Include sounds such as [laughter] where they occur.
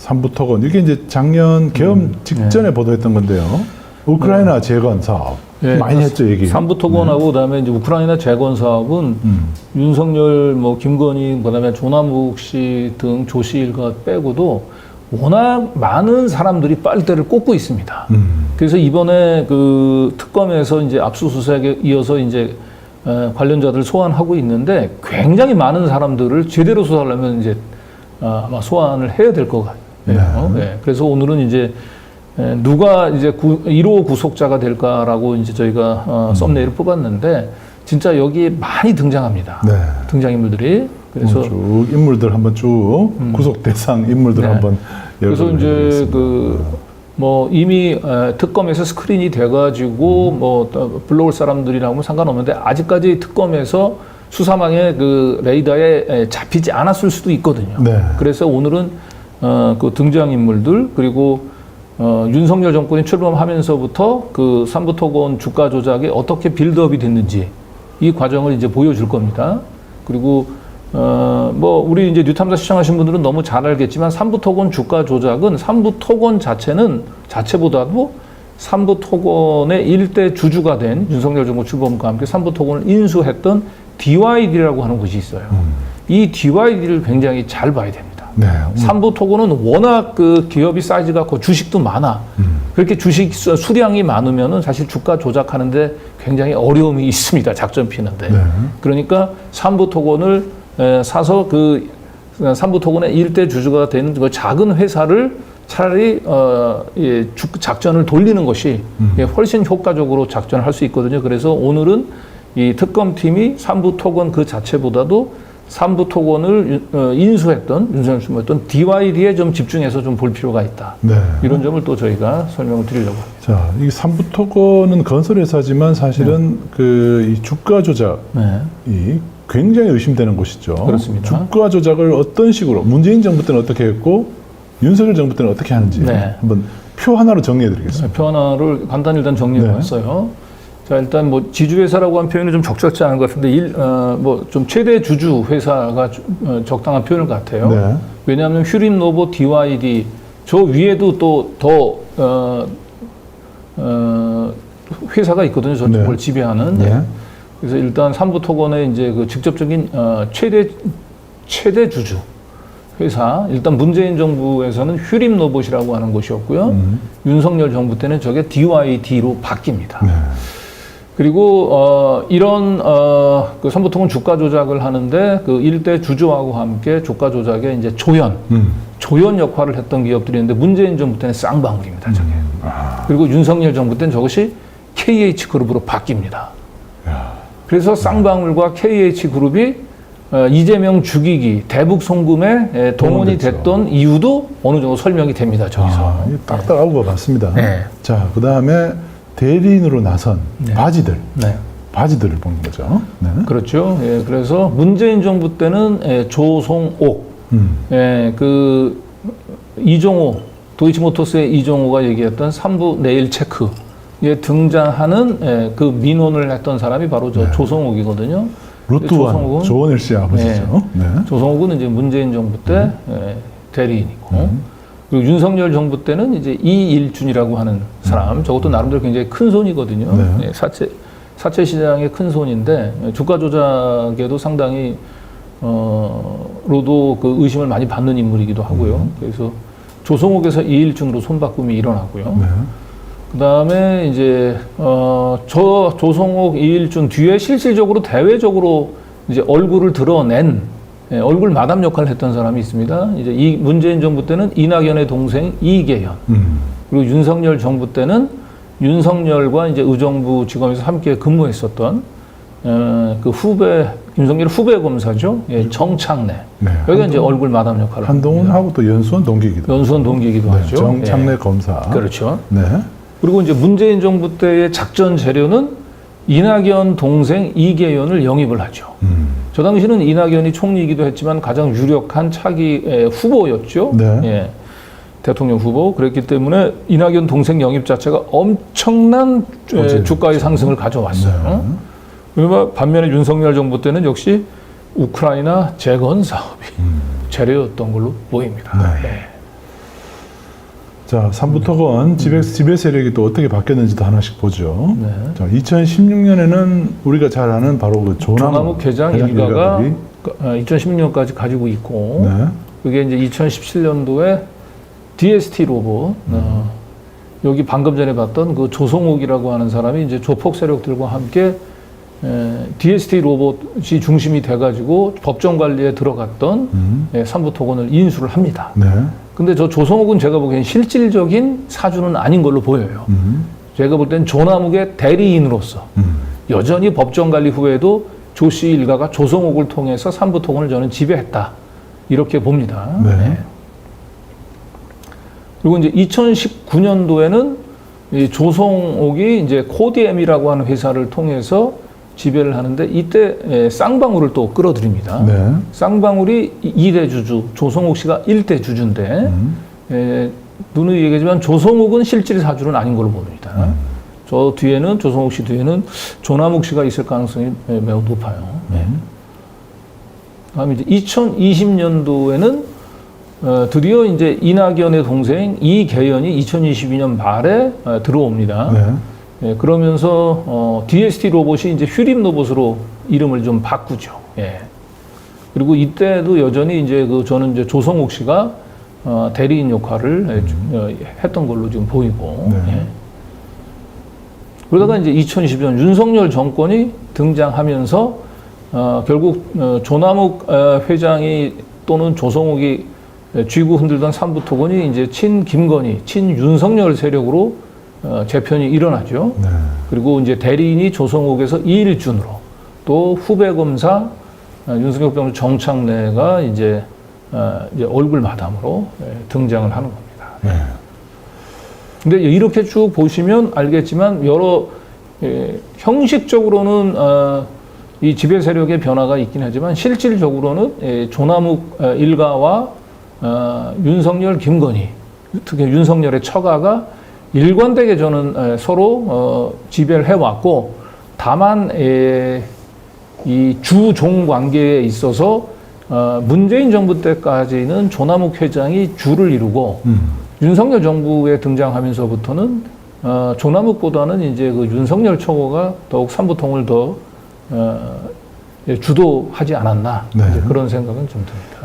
삼부토건 이게 이제 작년 개엄 직전에 보도했던 건데요. 우크라이나 재건 사업 예, 많이 했죠 얘기. 삼부 토건하고 그다음에 이제 우크라이나 재건 사업은 음. 윤석열, 뭐 김건희, 그다음에 조남국 씨등 조씨 일가 빼고도 워낙 많은 사람들이 빨대를 꽂고 있습니다. 음. 그래서 이번에 그 특검에서 이제 압수수색에 이어서 이제 에, 관련자들 소환하고 있는데 굉장히 많은 사람들을 제대로 수사하려면 이제 아, 아마 소환을 해야 될 것 같아요. 네. 그래서 오늘은 이제 에, 누가 이제 구, 1호 구속자가 될까라고 이제 저희가 어, 썸네일을 뽑았는데 진짜 여기 많이 등장합니다. 네. 등장인물들이 그래서 쭉 인물들 한번 쭉 구속 대상 인물들 네. 한번 그래서 이제. 그 뭐 이미 에, 특검에서 스크린이 음. 돼가지고 뭐또 불러올 사람들이라고 상관없는데 아직까지 특검에서 수사망의 그 레이더에 에, 잡히지 않았을 수도 있거든요. 네. 그래서 오늘은 어, 그 등장 인물들 그리고 어, 윤석열 정권이 출범하면서부터 그 삼부토건 주가 조작이 어떻게 빌드업이 됐는지 이 과정을 이제 보여줄 겁니다. 그리고 어, 뭐 우리 이제 뉴탐사 시청하신 분들은 너무 잘 알겠지만 삼부토건 주가 조작은 삼부토건 자체는 자체보다도 삼부토건의 일대 주주가 된 윤석열 정부 출범과 함께 삼부토건을 인수했던 DYD라고 하는 곳이 있어요. 이 DYD를 굉장히 잘 봐야 됩니다. 네. 삼부토건은 워낙 그 기업이 사이즈가 고 주식도 많아. 그렇게 주식 수- 수량이 많으면은 사실 주가 조작하는데 굉장히 어려움이 [laughs] 있습니다. 작전 피는데. 네. 그러니까 삼부토건을 에, 사서 그 삼부토건의 일대 주주가 되는 그 작은 회사를 차라리 어, 예, 주- 작전을 돌리는 것이 예, 훨씬 효과적으로 작전을 할 수 있거든요. 그래서 오늘은 이 특검팀이 삼부토건 그 자체보다도 삼부 토건을 유- 어, 인수했던 윤석열 출마했던 DYD에 좀 집중해서 좀 볼 필요가 있다. 네. 이런 점을 또 저희가 설명을 드리려고 합니다. 자, 이 삼부 토건은 건설회사지만 사실은 그이 주가 조작이 네. 굉장히 의심되는 곳이죠. 그렇습니다. 주가 조작을 어떤 식으로 문재인 정부 때는 어떻게 했고 윤석열 정부 때는 어떻게 하는지 네. 한번 표 하나로 정리해드리겠습니다. 표 하나를 간단히 일단 정리해 네. 봤어요. 자 일단 뭐 지주회사라고 한 표현이 좀 적절치 않은 것 같은데 일, 어, 뭐좀 최대 주주 회사가 주- 어, 적당한 표현 같아요. 네. 왜냐하면 휴림 노보 DYD 저 위에도 또더 어, 어, 회사가 있거든요. 저쪽을 네. 지배하는. 네. 그래서 일단 삼부토건의 이제 그 직접적인 어, 최대 최대 주주 회사 일단 문재인 정부에서는 휴림 로봇이라고 하는 곳이었고요. 음. 윤석열 정부 때는 저게 DYD로 바뀝니다. 네. 그리고 어, 이런 어, 그 삼부통은 주가 조작을 하는데 그 일대 주주하고 함께 주가 조작에 이제 조연 음. 조연 역할을 했던 기업들이 있는데 문재인 정부 때는 쌍방울입니다. 저게. 아. 그리고 윤석열 정부 때는 저것이 KH 그룹으로 바뀝니다. 야. 그래서 쌍방울과 KH 그룹이 어, 이재명 죽이기 대북 송금에 에, 동원이. 됐던 이유도 어느 정도 설명이 됩니다. 저기서. 아, 딱딱하고 것 같습니다. 네. 자, 그 다음에 대리인으로 나선 네. 바지들, 네. 바지들을 보는 거죠. 네. 그렇죠. 예, 그래서 문재인 정부 때는 예, 조송옥, 음. 예, 그 이종호, 도이치모터스의 이종호가 얘기했던 삼부 네일 체크 에 등장하는 예, 그 민원을 했던 사람이 바로 저 조성옥이거든요. 루트원 조원일 씨 아버지죠. 네. 조성욱은 이제 문재인 정부 때 예, 대리인이고 그리고 윤석열 정부 때는 이제 이일준이라고 하는 사람 저것도 나름대로 굉장히 큰 손이거든요. 네. 예, 사채 사채 시장의 큰 손인데 예, 주가 조작에도 상당히 어 로도 그 의심을 많이 받는 인물이기도 하고요. 그래서 조성욱에서 이일준으로 손바꿈이 일어나고요. 네. 그다음에 이제 어저 조성욱 이일준 뒤에 실질적으로 대외적으로 이제 얼굴을 드러낸 예, 얼굴 마담 역할을 했던 사람이 있습니다. 이제 이 문재인 정부 때는 이낙연의 동생 이계현 음. 그리고 윤석열 정부 때는 윤석열과 이제 의정부 지검에서 함께 근무했었던 어, 그 후배 윤석열 후배 검사죠. 예, 정창래 네. 여기가 이제 얼굴 마담 역할을. 한동훈하고 또 연수원 동기이기도 연수원 동기이기도 네, 하죠. 정창래 예, 검사. 그렇죠. 네. 그리고 이제 문재인 정부 때의 작전 재료는 이낙연 동생 이계연을 영입을 하죠. 음. 저 당시는 이낙연이 총리이기도 했지만 가장 유력한 차기 에, 후보였죠. 네. 예. 대통령 후보 그랬기 때문에 이낙연 동생 영입 자체가 엄청난 에, 어제 주가의 상승을 가져왔어요. 네. 그러면 반면에 윤석열 정부 때는 역시 우크라이나 재건 사업이 음. 재료였던 걸로 보입니다. 네. 예. 자, 삼부토건 지배, 지배 세력이 또 어떻게 바뀌었는지도 하나씩 보죠. 네. 자, 2016년에는 우리가 잘 아는 바로 그 조나무, 조남욱 회장 회장 일가가 일가들이, 2016년까지 가지고 있고 네. 그게 이제 2017년도에 DST 로봇 어, 여기 방금 전에 봤던 그 조성욱이라고 하는 사람이 이제 조폭 세력들과 함께 에, DST 로봇이 중심이 돼가지고 법정 관리에 들어갔던 음, 예, 삼부토건을 인수를 합니다. 네. 근데 저 조성욱은 제가 보기엔 실질적인 사주는 아닌 걸로 보여요. 음, 제가 볼 땐 조남욱의 대리인으로서 음, 여전히 법정 관리 후에도 조씨 일가가 조성욱을 통해서 삼부토건을 저는 지배했다. 이렇게 봅니다. 네. 그리고 이제 2019년도에는 이 조성옥이 이제 코디엠이라고 하는 회사를 통해서 지배를 하는데 이때 예, 쌍방울을 또 끌어들입니다. 네. 쌍방울이 2대 주주, 조성욱 씨가 1대 주주인데 음, 예, 누누이 얘기하지만 조성욱은 실질 사주는 아닌 걸로 보입니다. 음. 저 뒤에는 조성욱 씨 뒤에는 조남욱 씨가 있을 가능성이 예, 매우 높아요. 예. 음, 다음 이제 2020년도에는 어, 드디어 이제 이낙연의 동생 이계연이 2022년 말에 어, 들어옵니다. 네. 예, 그러면서 어, DST 로봇이 이제 휴림 로봇으로 이름을 좀 바꾸죠. 예. 그리고 이때도 여전히 이제 그 저는 이제 조성욱 씨가 어, 대리인 역할을 예, 주- 어, 했던 걸로 지금 보이고. 네. 예. 그러다가 이제 2020년 윤석열 정권이 등장하면서 어, 결국 어, 조남욱 어, 회장이 또는 조성욱이 쥐고 흔들던 삼부토건이 이제 친 김건희, 친 윤석열 세력으로 어, 재편이 일어나죠. 네. 그리고 이제 대리인이 조성욱에서 이일준으로 또 후배 검사 어, 윤석열 병 정창래가 이제, 어, 이제 얼굴 마담으로 예, 등장을 하는 겁니다. 네. 근데 이렇게 쭉 보시면 알겠지만 여러 예, 형식적으로는 어, 이 지배 세력의 변화가 있긴 하지만 실질적으로는 예, 조남욱 어, 일가와 어, 윤석열, 김건희 특히 윤석열의 처가가 일관되게 저는 에, 서로 어, 지배를 해왔고 다만 에, 이 주종 관계에 있어서 어, 문재인 정부 때까지는 조남욱 회장이 주를 이루고 음, 윤석열 정부에 등장하면서부터는 어, 조남욱보다는 이제 그 윤석열 처고가 더욱 삼부통을 더 주도하지 않았나 네. 이제 그런 생각은 좀 듭니다.